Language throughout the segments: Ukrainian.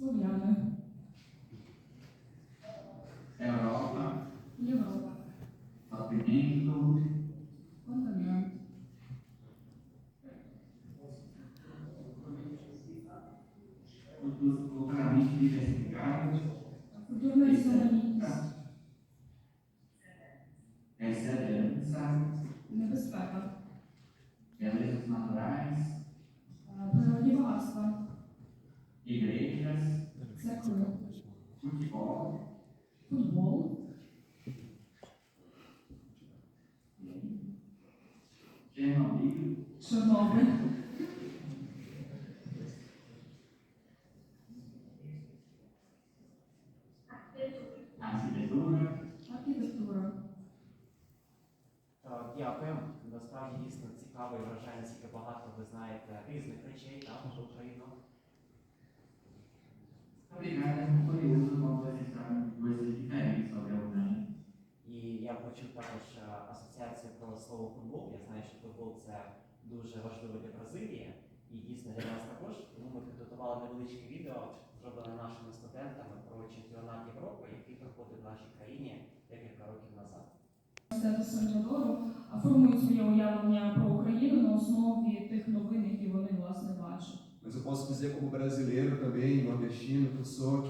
olhar, né? Europa. Europa. Sofrimento. Contaminante. Cultura culturalmente diversificada. Cultura mais humanista. Excelência. Nebespaca. Belezas naturais. Prova de roça. igrejas, futebol, futebol, Chernobyl, Chernobyl. Архітектура. Архітектура. Дякую. Насправді дійсно цікаво і вражає, наскільки багато ви знаєте різних речей так, про Україну. вивчив також е, асоціацію про слово футбол. Я знаю, що футбол це дуже важливо для Бразилії і дійсно для нас також. Тому ми підготували невеличке відео, зроблене нашими студентами про чемпіонат Європи, який проходив в нашій країні декілька років назад. Сальвадору формують своє уявлення про Україну на основі тих новин, які вони власне бачать. Ми eu з якого бразилієру та também, nordestino, que sou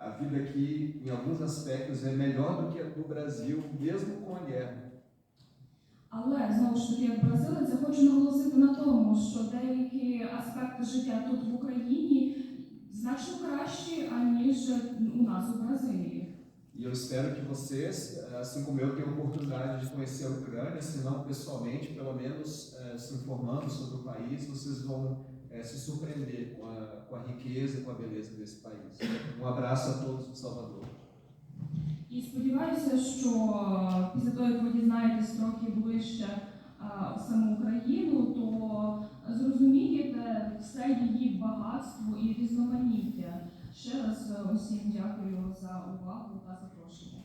a vida aqui, em alguns aspectos, é melhor do que a do Brasil, mesmo com a guerra. Але знову ж таки, як бразилець, я хочу наголосити на тому, що деякі аспекти життя тут в Україні значно кращі, аніж у нас у Бразилії. E eu espero que vocês, eh, assim como eu, tenham a oportunidade de conhecer a Ucrânia, se não pessoalmente, pelo menos eh, se informando sobre o país, vocês vão é, se surpreender com a, com a riqueza e com a beleza desse país. Um abraço a todos de Salvador. І сподіваюся, що після того, як ви дізнаєтесь трохи ближче а, саму Україну, то зрозумієте все її багатство і різноманіття. Ще раз усім дякую за увагу та запрошення.